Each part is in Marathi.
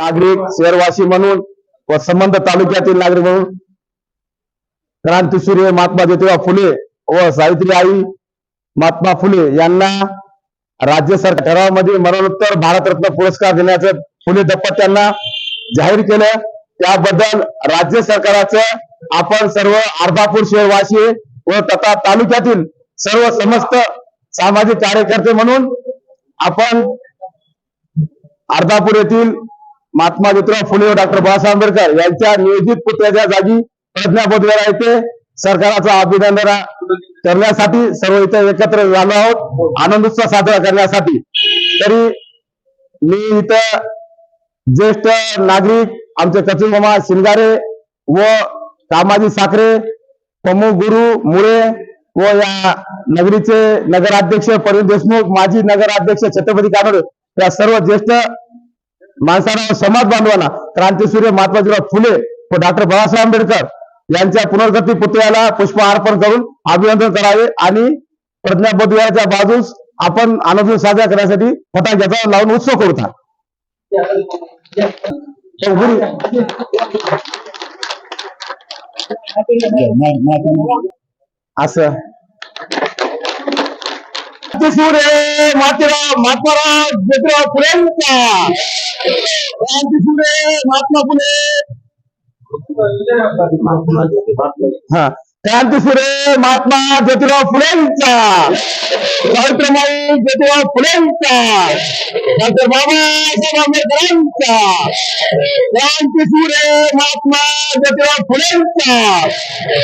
नागरिक शहरवासी म्हणून व संबंध तालुक्यातील नागरिक म्हणून क्रांतीसूर्य महात्मा ज्योतिबा फुले व सावित्री आई महात्मा फुले यांना राज्य सरकार ठरावामध्ये मरणोत्तर भारतरत्न पुरस्कार देण्याचं फुले दंपत्यांना जाहीर केलं. त्याबद्दल राज्य सरकाराचं आपण सर्व अर्धापूर शहरवासी व तथा तालुक्यातील सर्व समस्त सामाजिक कार्यकर्ते म्हणून आपण अर्धापूर येथील महात्मा ज्योतिराव फुले व डॉक्टर बाबासाहेब आंबेडकर यांच्या नियोजित पुतळ्याच्या जागी प्रज्ञाबोधवर येथे सरकाराचं अभिनंदन करण्यासाठी सर्व इथे एकत्र झालो आहोत. आनंद उत्सव साजरा करण्यासाठी. तरी मी इथं ज्येष्ठ नागरिक आमचे कचिन मामा शिंगारे व कामाजी साखरे प्रमुख गुरु मुळे व या नगरीचे नगराध्यक्ष परवीन देशमुख माजी नगराध्यक्ष छत्रपती कानोडे या सर्व ज्येष्ठ माणसांना समाज बांधवांना क्रांतीसूर्य महात्माजीराव फुले व डॉक्टर बाबासाहेब आंबेडकर यांच्या पुनर्गती पुतळ्याला पुष्प अर्पण करून अभिनंदन करावे आणि प्रज्ञाबोधविहाराच्या बाजूस आपण आनंद साजरा करण्यासाठी फटाक्याचा लावून उत्सव करू था असं. क्रांतीसूर्य महात्मा महात्माराव ज्योतिराव फुलेंचा क्रांतीसूर्य महात्मा फुले. हा. क्रांतीसूर्य महात्मा ज्योतिराव फुलेंचा सावित्रीबाई ज्योतिराव फुलेंचा डॉक्टर बाबासाहेब आंबेडकरांचा. क्रांतीसूर्य महात्मा ज्योतिराव फुलेंचा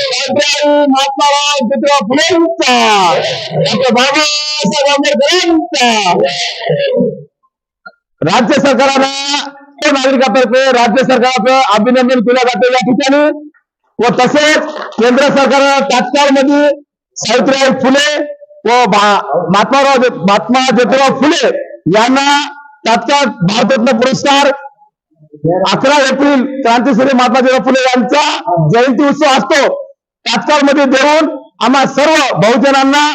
सावित्रीबाई महात्माराव ज्योतिराव फुलेंचा डॉक्टर बाबासाहेब आंबेडकरांचा. राज्य सरकारानं नागरिकातर्फे राज्य सरकारचं अभिनंदन केलं जातं. या ठिकाणी व तसेच केंद्र सरकारनं तात्काळमध्ये सावित्रीबाई फुले व महात्माराव महात्मा ज्योतिराव फुले यांना तात्काळ भारतरत्न पुरस्कार अकरा एप्रिल क्रांतीसूर्य महात्मा ज्योतिराव फुले यांचा जयंती उत्सव असतो. तात्काळमध्ये देऊन आम्हा सर्व बहुजनांना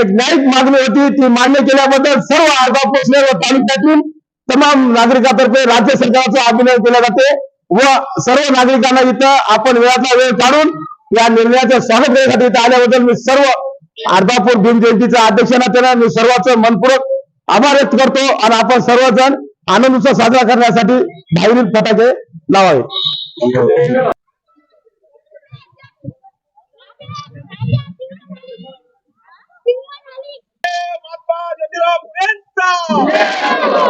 एक न्यायिक मागणी होती. ती मान्य केल्याबद्दल सर्व अर्धापूर शहर व तालुक्यातील तमाम नागरिकांतर्फे राज्य सरकारचं अभिनंदन केलं जाते. व सर्व नागरिकांना इथं आपण वेळाचा वेळ काढून या निर्णयाचं स्वागत करण्यासाठी इथं आल्याबद्दल मी सर्व अर्धापूर भीम अध्यक्षांना त्यांना मी सर्वांचं मनपूर्वक आभार व्यक्त करतो आणि आपण सर्वजण आनंद उत्सव साजरा करण्यासाठी बाहेरील फटाके लावावे महात्मा ज्योतिराव फुलेंचा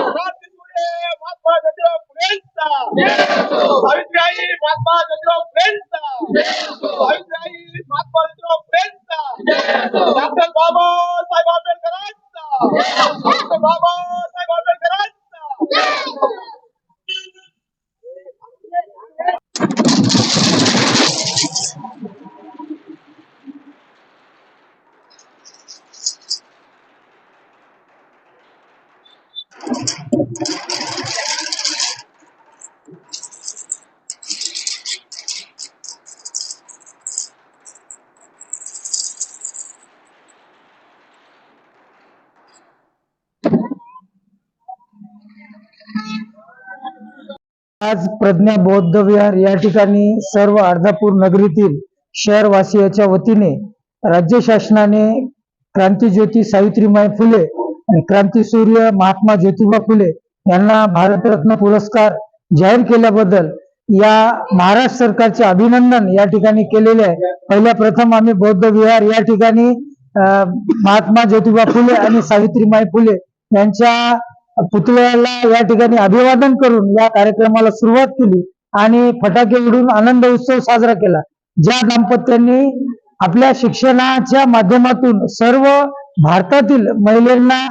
क्रांतीसूर्य महात्मा ज्योतिराव फुलेंचा सावित्रीबाई महात्मा ज्योतिराव फुलेंचा सावित्रीबाई महात्मा ज्योतिराव फुलेंचा डॉक्टर बाबासाहेब आंबेडकरांचा डॉक्टर बाबासाहेब आंबेडकरांचा आज प्रज्ञा बौद्ध विहार या ठिकाणी सर्व अर्धापूर नगरीतील शहरवासियाच्या वतीने राज्य शासनाने क्रांतीज्योती सावित्रीमाई फुले आणि क्रांतीसूर्य महात्मा ज्योतिबा फुले यांना भारतरत्न पुरस्कार जाहीर केल्याबद्दल या महाराष्ट्र सरकारचे अभिनंदन या ठिकाणी केलेले आहे. पहिल्या प्रथम आम्ही बौद्ध विहार या ठिकाणी अं, महात्मा ज्योतिबा फुले आणि सावित्रीमाई फुले यांच्या पुतळ्याला या ठिकाणी अभिवादन करून या कार्यक्रमाला सुरुवात केली आणि फटाके उडून आनंद उत्सव साजरा केला. ज्या दाम्पत्यांनी आपल्या शिक्षणाच्या माध्यमातून सर्व भारतातील महिलांना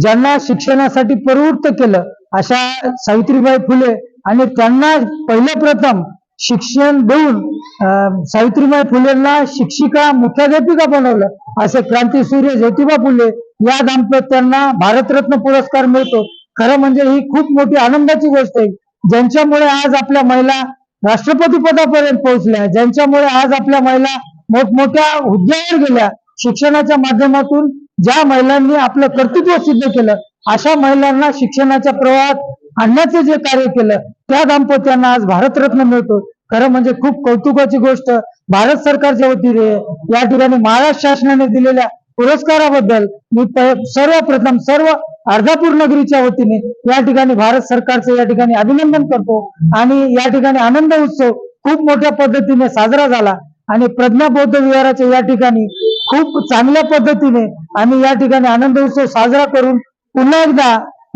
ज्यांना शिक्षणासाठी प्रवृत्त केलं अशा सावित्रीबाई फुले आणि त्यांना पहिले प्रथम शिक्षण देऊन अं, सावित्रीबाई फुलेंना शिक्षिका मुख्याध्यापिका बनवलं असे क्रांतीसूर्य ज्योतिबा फुले या दाम्पत्यांना भारतरत्न पुरस्कार मिळतो. खरं म्हणजे ही खूप मोठी आनंदाची गोष्ट आहे. ज्यांच्यामुळे आज आपल्या महिला राष्ट्रपती पदापर्यंत पोहोचल्या ज्यांच्यामुळे आज आपल्या महिला मोठमोठ्या हुद्द्यावर गेल्या शिक्षणाच्या माध्यमातून ज्या महिलांनी आपलं कर्तृत्व सिद्ध केलं अशा महिलांना शिक्षणाच्या प्रवाहात आणण्याचे जे कार्य केलं त्या दाम्पत्यांना आज भारतरत्न मिळतो. खरं म्हणजे खूप कौतुकाची गोष्ट. भारत सरकारच्या वतीने या ठिकाणी महाराष्ट्र शासनाने दिलेल्या पुरस्काराबद्दल मी सर्वप्रथम सर्व अर्धापूर नगरीच्या वतीने या ठिकाणी भारत सरकारचं या ठिकाणी अभिनंदन करतो. आणि या ठिकाणी आनंद उत्सव खूप मोठ्या पद्धतीने साजरा झाला. आणि प्रज्ञा बौद्ध विहाराच्या या ठिकाणी खूप चांगल्या पद्धतीने आम्ही या ठिकाणी आनंद उत्सव साजरा करून पुन्हा एकदा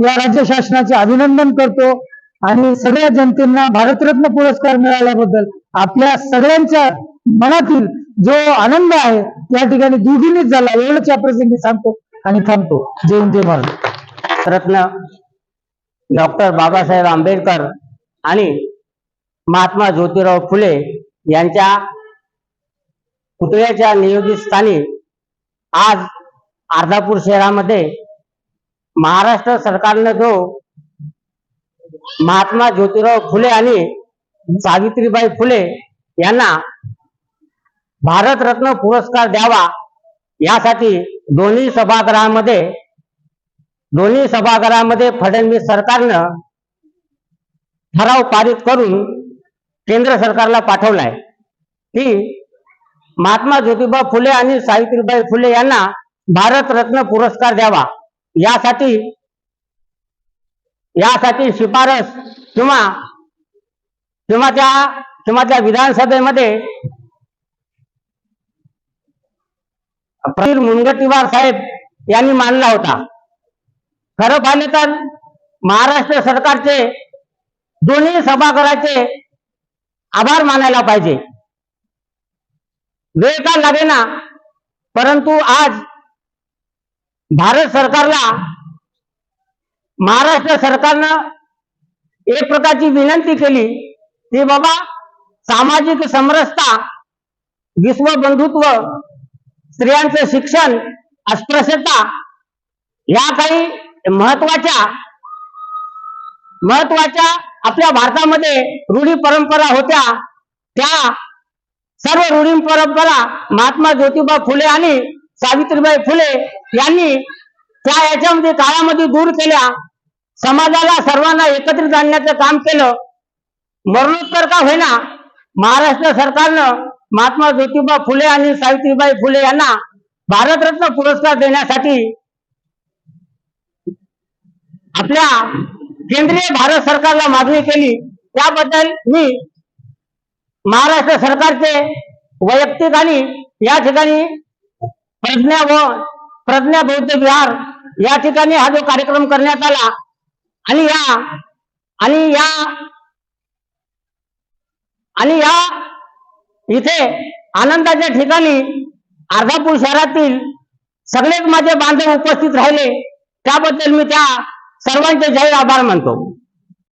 या राज्य शासनाचे अभिनंदन करतो. आणि सगळ्या जनतेना भारतरत्न पुरस्कार मिळाल्याबद्दल आपल्या सगळ्यांच्या मनातील जो आनंद आहे या ठिकाणी दुगिनीच झाला. एवढंच या प्रसंगी सांगतो आणि थांबतो. जय जय महाराज रत्न डॉक्टर बाबासाहेब आंबेडकर आणि महात्मा ज्योतिराव फुले यांच्या पुतळ्याच्या नियोजित स्थानी आज अर्धापूर शहरामध्ये महाराष्ट्र सरकारनं जो महात्मा ज्योतिराव फुले आणि सावित्रीबाई फुले यांना भारतरत्न पुरस्कार द्यावा यासाठी दोन्ही सभागृहामध्ये दोन्ही सभागृहामध्ये फडणवीस सरकारनं ठराव पारित करून केंद्र सरकारला पाठवलाय. की महात्मा ज्योतिबा फुले आणि सावित्रीबाई फुले यांना भारतरत्न पुरस्कार द्यावा. यासाठी यासाठी शिफारस किंवा किंवा त्या किंवा त्या विधानसभेमध्ये प्रवीर मुनगटीवार साहेब यांनी मानला होता. खरं पाहिलं तर महाराष्ट्र सरकारचे दोन्ही सभागृहाचे आभार मानायला पाहिजे. वेळ का लागेना परंतु आज भारत सरकारला महाराष्ट्र सरकारनं एक प्रकारची विनंती केली की बाबा सामाजिक समरसता विश्वबंधुत्व स्त्रियांचं शिक्षण अस्पृश्यता या काही महत्त्वाच्या महत्त्वाच्या आपल्या भारतामध्ये रूढी परंपरा होत्या. त्या सर्व रूढी परंपरा महात्मा ज्योतिबा फुले आणि सावित्रीबाई फुले यांनी त्या याच्यामध्ये काळामध्ये दूर केल्या. समाजाला सर्वांना एकत्रित आणण्याचं काम केलं. मरणोत्तर का होईना महाराष्ट्र सरकारनं महात्मा ज्योतिबा फुले आणि सावित्रीबाई फुले यांना भारतरत्न पुरस्कार देण्यासाठी आपल्या केंद्रीय भारत सरकारला मागणी केली. त्याबद्दल मी महाराष्ट्र सरकारचे वैयक्तिक आणि या ठिकाणी प्रज्ञा व प्रज्ञा बौद्ध विहार या ठिकाणी हा जो कार्यक्रम करण्यात आला आणि या आणि या आणि या इथे आनंदाच्या ठिकाणी अर्धापूर शहरातील सगळेच माझे बांधव उपस्थित राहिले. त्याबद्दल मी त्या सर्वांचे जाहीर आभार मानतो.